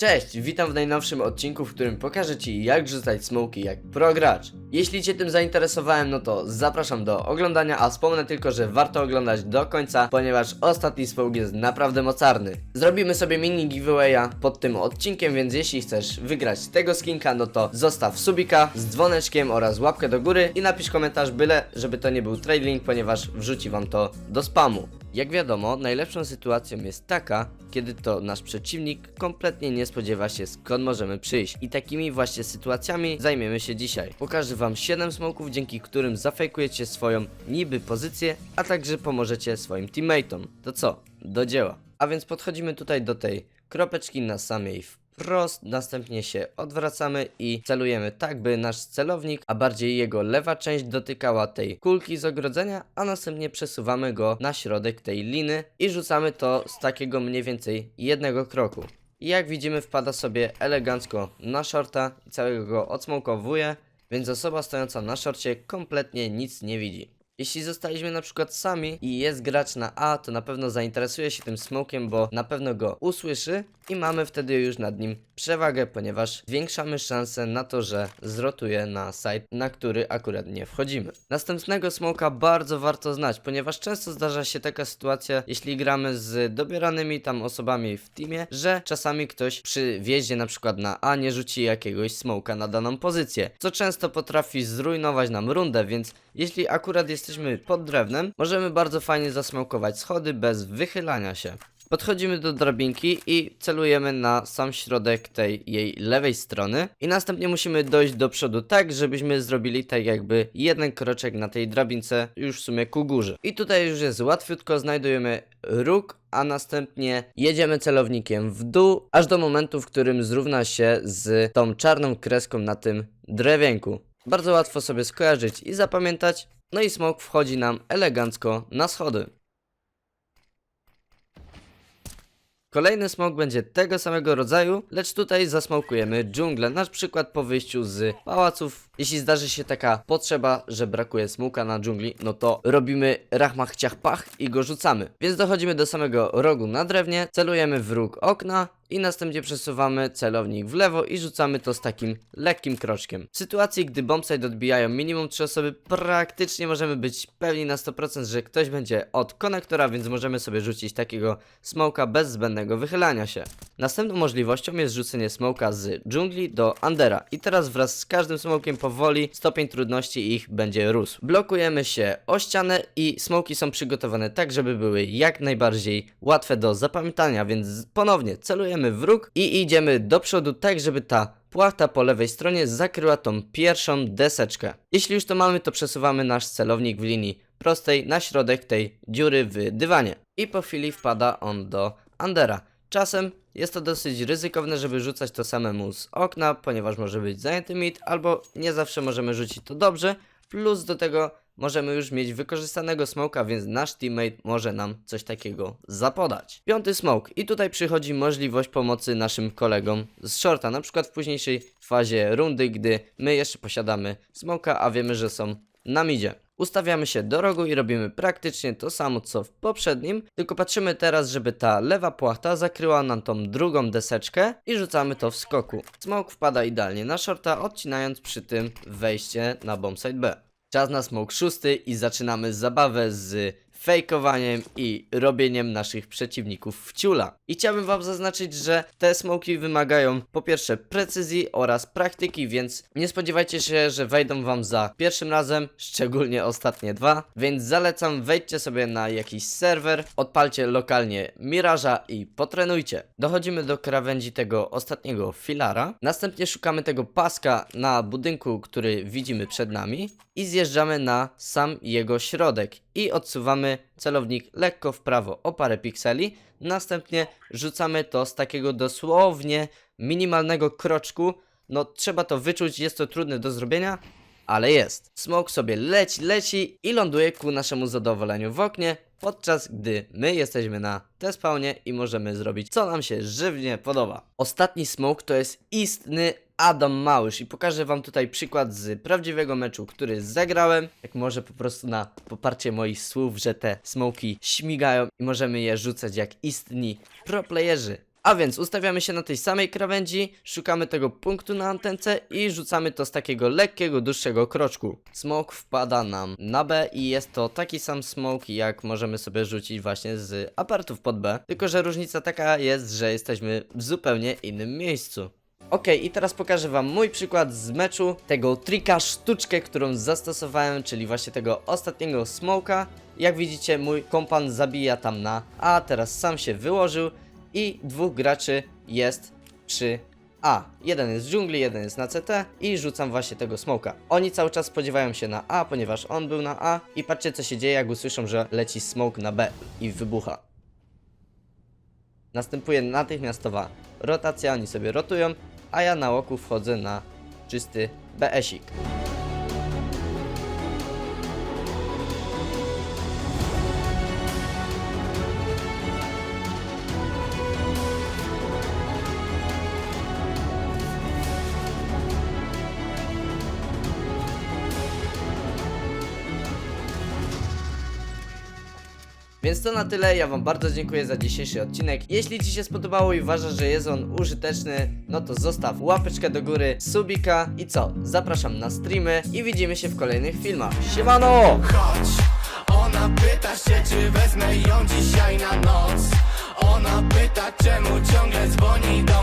Cześć, witam w najnowszym odcinku, w którym pokażę Ci jak rzucać smoki jak pro gracz. Jeśli Cię tym zainteresowałem, no to zapraszam do oglądania, a wspomnę tylko, że warto oglądać do końca, ponieważ ostatni smoke jest naprawdę mocarny. Zrobimy sobie mini giveawaya pod tym odcinkiem, więc jeśli chcesz wygrać tego skinka, no to zostaw subika z dzwoneczkiem oraz łapkę do góry i napisz komentarz byle, żeby to nie był trading, ponieważ wrzuci Wam to do spamu. Jak wiadomo, najlepszą sytuacją jest taka, kiedy to nasz przeciwnik kompletnie nie spodziewa się skąd możemy przyjść. I takimi właśnie sytuacjami zajmiemy się dzisiaj. Pokażę wam 7 smoków, dzięki którym zafejkujecie swoją niby pozycję, a także pomożecie swoim teammateom. To co? Do dzieła. A więc podchodzimy tutaj do tej kropeczki na samej wprost, następnie się odwracamy i celujemy tak, by nasz celownik, a bardziej jego lewa część dotykała tej kulki z ogrodzenia, a następnie przesuwamy go na środek tej liny i rzucamy to z takiego mniej więcej jednego kroku. I jak widzimy wpada sobie elegancko na shorta i całego go odsmokowuje, więc osoba stojąca na shorcie kompletnie nic nie widzi. Jeśli zostaliśmy na przykład sami i jest gracz na A, to na pewno zainteresuje się tym smokiem, bo na pewno go usłyszy i mamy wtedy już nad nim przewagę, ponieważ zwiększamy szanse na to, że zrotuje na site, na który akurat nie wchodzimy. Następnego smoka bardzo warto znać, ponieważ często zdarza się taka sytuacja, jeśli gramy z dobieranymi tam osobami w teamie, że czasami ktoś przy wjeździe na przykład na A nie rzuci jakiegoś smoka na daną pozycję, co często potrafi zrujnować nam rundę, więc jeśli akurat jesteśmy pod drewnem, możemy bardzo fajnie zasmokować schody bez wychylania się. Podchodzimy do drabinki i celujemy na sam środek tej jej lewej strony i następnie musimy dojść do przodu tak, żebyśmy zrobili tak jakby jeden kroczek na tej drabince już w sumie ku górze. I tutaj już jest łatwiutko, znajdujemy róg, a następnie jedziemy celownikiem w dół, aż do momentu, w którym zrówna się z tą czarną kreską na tym drewienku. Bardzo łatwo sobie skojarzyć i zapamiętać. No i smok wchodzi nam elegancko na schody. Kolejny smok będzie tego samego rodzaju, lecz tutaj zasmokujemy dżunglę, na przykład po wyjściu z pałaców. Jeśli zdarzy się taka potrzeba, że brakuje smoka na dżungli, no to robimy rachmach ciach pach i go rzucamy. Więc dochodzimy do samego rogu na drewnie, celujemy w róg okna i następnie przesuwamy celownik w lewo i rzucamy to z takim lekkim kroczkiem. W sytuacji, gdy bombsite odbijają minimum 3 osoby, praktycznie możemy być pewni na 100%, że ktoś będzie od konektora, więc możemy sobie rzucić takiego smoka bez zbędnego wychylania się. Następną możliwością jest rzucenie smoka z dżungli do Andera. I teraz wraz z każdym smokiem powoli stopień trudności ich będzie rósł. Blokujemy się o ścianę i smoki są przygotowane tak, żeby były jak najbardziej łatwe do zapamiętania, więc ponownie celujemy w róg i idziemy do przodu tak, żeby ta płachta po lewej stronie zakryła tą pierwszą deseczkę. Jeśli już to mamy, to przesuwamy nasz celownik w linii prostej na środek tej dziury w dywanie. I po chwili wpada on do Andera. Czasem jest to dosyć ryzykowne, żeby rzucać to samemu z okna, ponieważ może być zajęty mit, albo nie zawsze możemy rzucić to dobrze, plus do tego możemy już mieć wykorzystanego smoka, więc nasz teammate może nam coś takiego zapodać. Piąty smoke i tutaj przychodzi możliwość pomocy naszym kolegom z shorta, na przykład w późniejszej fazie rundy, gdy my jeszcze posiadamy smoka, a wiemy, że są na midzie. Ustawiamy się do rogu i robimy praktycznie to samo co w poprzednim, tylko patrzymy teraz, żeby ta lewa płachta zakryła nam tą drugą deseczkę i rzucamy to w skoku. Smoke wpada idealnie na shorta, odcinając przy tym wejście na bombsite B. Czas na smoke szósty i zaczynamy zabawę z fejkowaniem i robieniem naszych przeciwników w ciula. I chciałbym wam zaznaczyć, że te smoki wymagają po pierwsze precyzji oraz praktyki, więc nie spodziewajcie się, że wejdą wam za pierwszym razem, szczególnie ostatnie dwa, więc zalecam wejdźcie sobie na jakiś serwer, odpalcie lokalnie Miraża i potrenujcie. Dochodzimy do krawędzi tego ostatniego filara, następnie szukamy tego paska na budynku, który widzimy przed nami i zjeżdżamy na sam jego środek i odsuwamy celownik lekko w prawo o parę pikseli. Następnie rzucamy to z takiego dosłownie minimalnego kroczku. No trzeba to wyczuć, jest to trudne do zrobienia, ale jest. Smoke sobie leci, leci i ląduje ku naszemu zadowoleniu w oknie, podczas gdy my jesteśmy na T-spawnie i możemy zrobić co nam się żywnie podoba. Ostatni smoke to jest istny Adam Małysz i pokażę wam tutaj przykład z prawdziwego meczu, który zagrałem. Jak może po prostu na poparcie moich słów, że te smoki śmigają i możemy je rzucać jak istni pro playerzy. A więc ustawiamy się na tej samej krawędzi, szukamy tego punktu na antence i rzucamy to z takiego lekkiego, dłuższego kroczku. Smoke wpada nam na B i jest to taki sam smoke, jak możemy sobie rzucić właśnie z apartów pod B. Tylko, że różnica taka jest, że jesteśmy w zupełnie innym miejscu. Ok, i teraz pokażę wam mój przykład z meczu, tego trika, sztuczkę, którą zastosowałem, czyli właśnie tego ostatniego smoka. Jak widzicie, mój kompan zabija tam na A, teraz sam się wyłożył i dwóch graczy jest przy A. Jeden jest w dżungli, jeden jest na CT i rzucam właśnie tego smoka. Oni cały czas spodziewają się na A, ponieważ on był na A i patrzcie co się dzieje, jak usłyszą, że leci smoke na B i wybucha. Następuje natychmiastowa rotacja, oni sobie rotują, a ja na oku wchodzę na czysty BS-ik. Więc to na tyle, ja wam bardzo dziękuję za dzisiejszy odcinek. Jeśli ci się spodobało i uważasz, że jest on użyteczny, no to zostaw łapeczkę do góry, subika i co? Zapraszam na streamy i widzimy się w kolejnych filmach. Siemano! chodź Ona pyta się, czy wezmę ją dzisiaj na noc Ona pyta, czemu ciągle dzwoni do